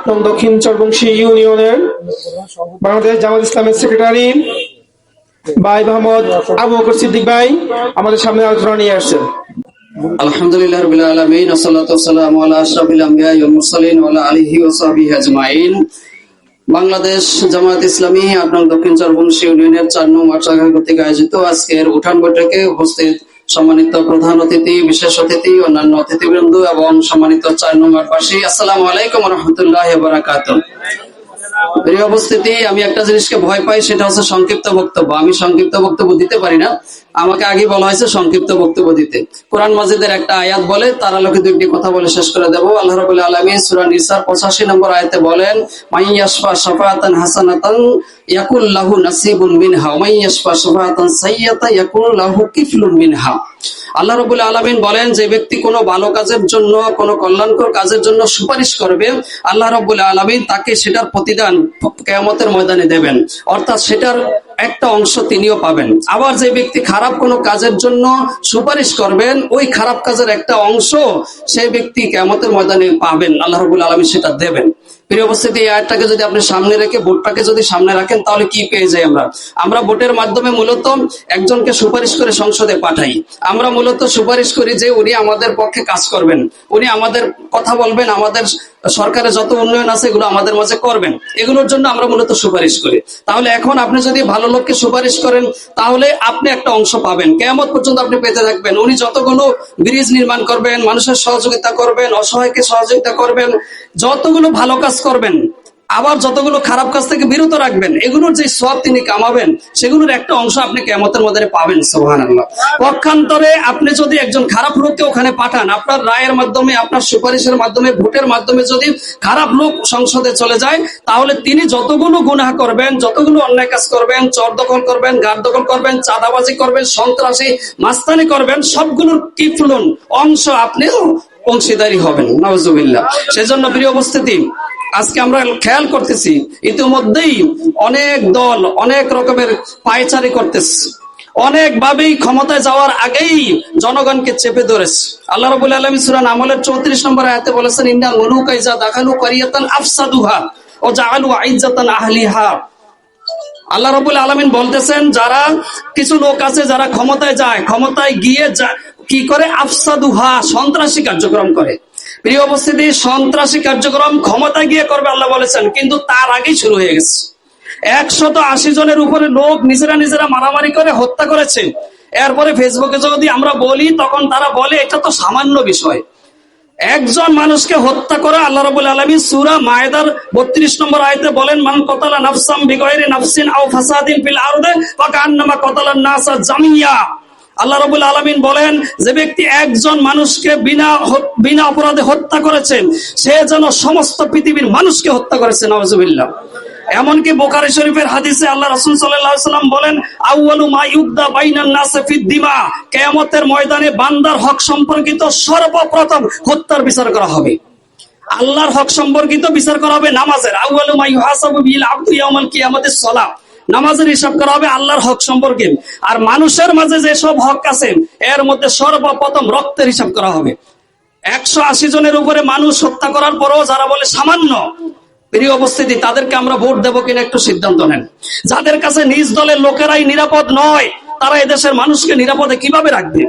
আট নং দক্ষিণ চরবংশী ইউনিয়নের বাংলাদেশ জামাত ইসলামের সেক্রেটারি ভাই মোহাম্মদ আবু বকর সিদ্দিক ভাই আমাদের সামনে আলোচনা নিয়ে আসছেন। আলহামদুলিল্লাহ রবিল আলমিন ওয়াসসালামু আলা আশরাফিল আলিহি আজমাইন। বাংলাদেশ জামাত ইসলামী আপনার দক্ষিণ চরবংশী ইউনিয়নের চার নং কর্তৃক আয়োজিত আজকের উঠান বৈঠকে উপস্থিত সম্মানিত প্রধান অতিথি, বিশেষ অতিথি, অন্যান্য অতিথিবৃন্দ এবং সম্মানিত চার নম্বর পাশে আসসালাম আলাইকুম রহমতুল্লাহ বারাকাত আমি একটা জিনিসকে ভয় পাই, সেটা হচ্ছে সংক্ষিপ্ত বক্তব্য। আমি সংক্ষিপ্ত বক্তব্য দিতে পারি না। আমাকে আগে বলা হয়েছে সংক্ষিপ্ত বক্তব্য দিতে। কোরআন মাজিদের একটা আয়াত বলে, তার আলোকে দুইটি কথা বলে শেষ করে দেবো। আল্লাহ রাবুল আলমী সুরা নিসার পঁচাশি নম্বর আয়াতে বলেন মাইয়াসফা শাফাতান হাসানাতান ইয়াকুল লাহু নাসিবুন মিনহা মাইয়াসফা শাফাতান সাইয়াতা ইয়াকুল লাহু কিফলুন মিনহা। আল্লাহ রবুল আলমিন বলেন, যে ব্যক্তি কোনো ভালো কাজের জন্য, কোনো কল্যাণকর কাজের জন্য সুপারিশ করবে, আল্লাহ রবুল আলমিন তাকে সেটার প্রতিদান কেয়ামতের ময়দানে দেবেন। অর্থাৎ সেটার একটা অংশ তিনিও পাবেন। আবার যে ব্যক্তি খারাপ কোনো কাজের জন্য সুপারিশ করবেন, ওই খারাপ কাজের একটা অংশ সেই ব্যক্তি কেমতের ময়দানে পাবেন। আল্লাহ রবুল আলমী সেটা দেবেন। প্রিয় উপস্থিতি, এই আয়টাকে যদি আপনি সামনে রেখে ভোটটাকে যদি সামনে রাখেন, তাহলে কি পেয়ে যাই আমরা? আমরা ভোটের মাধ্যমে মূলত একজনকে সুপারিশ করে সংসদে পাঠাই। আমরা মূলত সুপারিশ করি যে উনি আমাদের পক্ষে কাজ করবেন। উনি আমাদের কথা বলবেন, আমাদের সরকারের যত উন্নয়ন আছে এগুলো আমাদের মাঝে করবেন। এগুলোর জন্য আমরা মূলত সুপারিশ করি। তাহলে এখন আপনি যদি ভালো লোককে সুপারিশ করেন, তাহলে আপনি একটা অংশ পাবেন। কেমন পর্যন্ত আপনি পেতে থাকবেন। উনি যতগুলো ব্রিজ নির্মাণ করবেন, মানুষের সহযোগিতা করবেন, অসহায়কে সহযোগিতা করবেন, যতগুলো ভালো কাজ করবেন, আবার যতগুলো খারাপ কাজ থেকে বিরত রাখবেন, এগুলোর যে সব তিনি কামাবেন, সেগুলোর একটা অংশ আপনি কেমতের মধ্যে পাবেন সোহান আল্লাহ পক্ষান্তরে আপনি যদি একজন খারাপ লোককে ওখানে পাঠান, আপনার রায়ের মাধ্যমে, আপনার সুপারিশের মাধ্যমে, ভোটের মাধ্যমে যদি খারাপ লোক সংসদে চলে যায়, তাহলে তিনি যতগুলো গুনাহ করবেন, যতগুলো অন্যায় কাজ করবেন, চর দখল করবেন, গার দখল করবেন, চাঁদাবাজি করবেন, সন্ত্রাসী মাস্তানি করবেন, সবগুলোর কিফলুন অংশ আপনিও অংশীদারি হবেন নওয়াজুবিল্লাহ সেজন্য প্রিয় উপস্থিতি আজকে আমরা খেয়াল করতেছি, ইতিমধ্যেই অনেক দল অনেক রকমের পায়চারি করতেছে। অনেকভাবেই ক্ষমতায় যাওয়ার আগেই জনগণকে চেপে ধরেছে। আল্লাহ রবুল আলম সুরান আমলের চৌত্রিশ নম্বর আয়াতে বলেছেন ইন্ডিয়ান মনুকাইজা দাখালু করিয়াতান আফসাদুহা ও জাহালু আইজাতান আহলিহা। আল্লাহ রবুল আলমিন বলতেছেন, যারা কিছু লোক আছে যারা ক্ষমতায় যায়, ক্ষমতায় গিয়ে কি করে? আফসাদুহা, সন্ত্রাসী কার্যক্রম করে। প্রিয় উপস্থিতি, সন্ত্রাসী কার্যক্রম ক্ষমতায় গিয়ে করবে আল্লাহ বলেছেন, কিন্তু তার আগেই শুরু হয়ে গেছে। একশত আশি জনের উপরে লোক নিজেরা নিজেরা মারামারি করে হত্যা করেছে। এরপরে ফেসবুকে যদি আমরা বলি, তখন তারা বলে, এটা তো সামান্য বিষয়। একজন মানুষকে হত্যা করে আল্লাহ রবুল আলমী সুরা মায়েদার বত্রিশ নম্বর আয়তে বলেন, মান কতালা নাফসাম বিগয়রে নাফসিন আও ফাসাদিন ফিল আরদে ফাকান্নামা কতালা নাসা জামিয়া। আল্লাহ রবুল আলমিন বলেন, যে ব্যক্তি একজন মানুষকে বিনা বিনা অপরাধে হত্যা করেছেন সে যেন সমস্ত পৃথিবীর মানুষকে হত্যা করেছে নওয়াজুবিল্লাহ এমনকি বোকারি শরীফের হাদিসে আল্লাহ রসুল সাল্লাম বলেন, আউয়ালু মা ইউদ্দা কিয়ামতের ময়দানে বান্দার হক সম্পর্কিত সর্বপ্রথম হত্যার বিচার করা হবে। আল্লাহর হক সম্পর্কিত বিচার করা হবে নামাজের। আউয়ালু মা ইউহাসাবু বিল আবদু ইয়াউমাল কিয়ামতিস সালাহ। নামাজের হিসাব করা হবে আল্লাহর হক সম্পর্কে। আর মানুষের মাঝে যেসব হক আছে, এর মধ্যে সর্বপ্রথম রক্তের হিসাব করা হবে। একশো আশি জনের উপরে মানুষ হত্যা করার পরও যারা বলে সামান্য, প্রিয় উপস্থিতি, তাদেরকে আমরা ভোট দেবো কিনা একটু সিদ্ধান্ত নেন। যাদের কাছে নিজ দলের লোকেরাই নিরাপদ নয়, তারা এদেশের মানুষকে নিরাপদে কীভাবে রাখবে?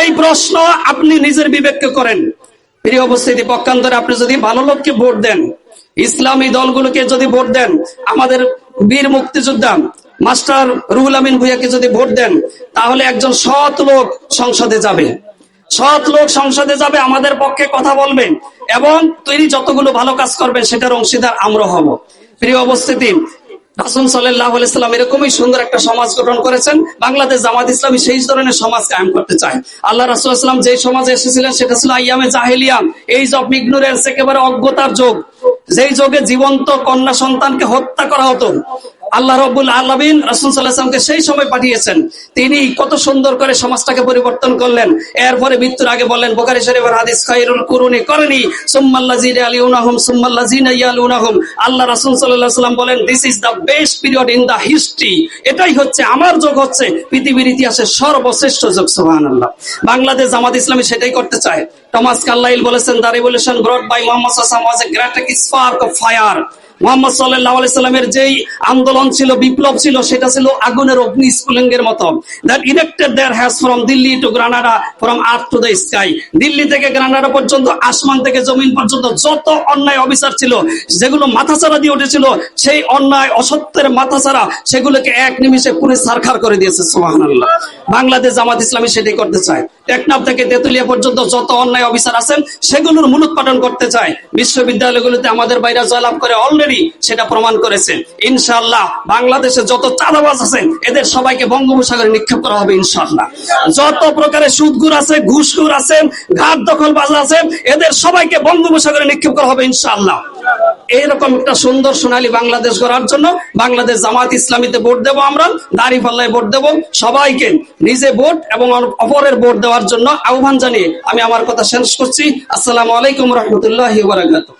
এই প্রশ্ন আপনি নিজের বিবেককে করেন। প্রিয় উপস্থিতি, পক্ষান্তরে আপনি যদি ভালো লোককে ভোট দেন, ইসলামী দলগুলোকে যদি ভোট দেন, আমাদের বীর মুক্তিযোদ্ধা মাস্টার রুহুল আমিন ভুইয়াকে যদি ভোট দেন, তাহলে একজন সৎ লোক সংসদে যাবে। সৎ লোক সংসদে যাবে, আমাদের পক্ষে কথা বলবেন এবং তিনি যতগুলো ভালো কাজ করবেন, সেটার অংশীদার আমরা হব। প্রিয় উপস্থিতি, রাসুল সাল্লাহ আলাইসাল্লাম এরকমই সুন্দর একটা সমাজ গঠন করেছেন। বাংলাদেশ জামাত ইসলামী সেই ধরনের সমাজ কায়েম করতে চায়। আল্লাহ রাসুল যে সমাজে এসেছিলেন, সেটা ছিল আইয়ামে জাহেলিয়াম এই অফ ইগনোরেন্স একেবারে অজ্ঞতার যোগ। যেই যোগে জীবন্ত কন্যা সন্তানকে হত্যা করা হতো আল্লাহ রব্বুল আলমিন রসুল সাল্লাহামকে সেই সময় পাঠিয়েছেন। তিনি কত সুন্দর করে সমাজটাকে পরিবর্তন করলেন। এরপরে মৃত্যুর আগে বললেন বোকারি শরীফের হাদিস খাইরুল কুরুনি করেনি। সুম্মাল্লাজিন আলী উনাহুম সুম্মাল্লাজিন ইয়াল উনাহুম আল্লাহ রাসূল আলাইহি সাল্লাম বলেন this is the best period in the history এটাই হচ্ছে, আমার যুগ হচ্ছে পৃথিবীর ইতিহাসে সর্বশ্রেষ্ঠ যুগ আল্লাহ বাংলাদেশ জামাত ইসলামী সেটাই করতে চায়। টমাস কাল্লাইল বলেছেন the revolution brought by Mohammad সাল্লাল্লাহু was a great spark of fire Mohammad সাল্লাহ সাল্লামের যেই আন্দোলন ছিল, বিপ্লব ছিল, সেটা ছিল আগুনের অগ্নি স্ফুলিঙ্গের মতো। That elected there has from Delhi to Granada from earth to the sky Delhi থেকে গ্রানাডা পর্যন্ত, আসমান থেকে জমিন পর্যন্ত যত অন্যায় অবিচার ছিল, যেগুলো মাথাচাড়া দিয়ে উঠেছিল, সেই অন্যায়, অসত্যের মাথাচাড়া, সেগুলোকে এক নিমিষে পুরে সারখার করে দিয়েছে, সুবহানাল্লাহ। বাংলাদেশ জামাত ইসলামী সেটাই করতে চায়। টেকনাফ থেকে তেতুলিয়া পর্যন্ত যত অন্যায় অফিসার আছেন, সেগুলোর মূলোৎপাটন করতে চায়। বিশ্ববিদ্যালয়গুলোতে আমাদের বাইরে জয়লাভ করে অলরেডি সেটা প্রমাণ করেছে ইনশাআল্লাহ বাংলাদেশে যত চাঁদাবাজ আছেন, এদের সবাইকে বঙ্গোপসাগরে নিক্ষেপ করা হবে ইনশাআল্লাহ। যত প্রকারের সুদগুর আছে ঘুষগুর আছেন, ঘাট দখলবাজ আছেন, এদের সবাইকে বঙ্গোপসাগরে নিক্ষেপ করা হবে ইনশাআল্লাহ। এইরকম একটা সুন্দর সোনালী বাংলাদেশ গড়ার জন্য বাংলাদেশ জামাত ইসলামীতে ভোট দেবো আমরা দাঁড়ি পাল্লায় ভোট দেবো। সবাইকে নিজে ভোট এবং অপরের ভোট দেওয়ার জন্য আহ্বান জানিয়ে আমি আমার কথা শেষ করছি। আসসালামু আলাইকুম রহমতুল্লাহ বারাকাতুহ।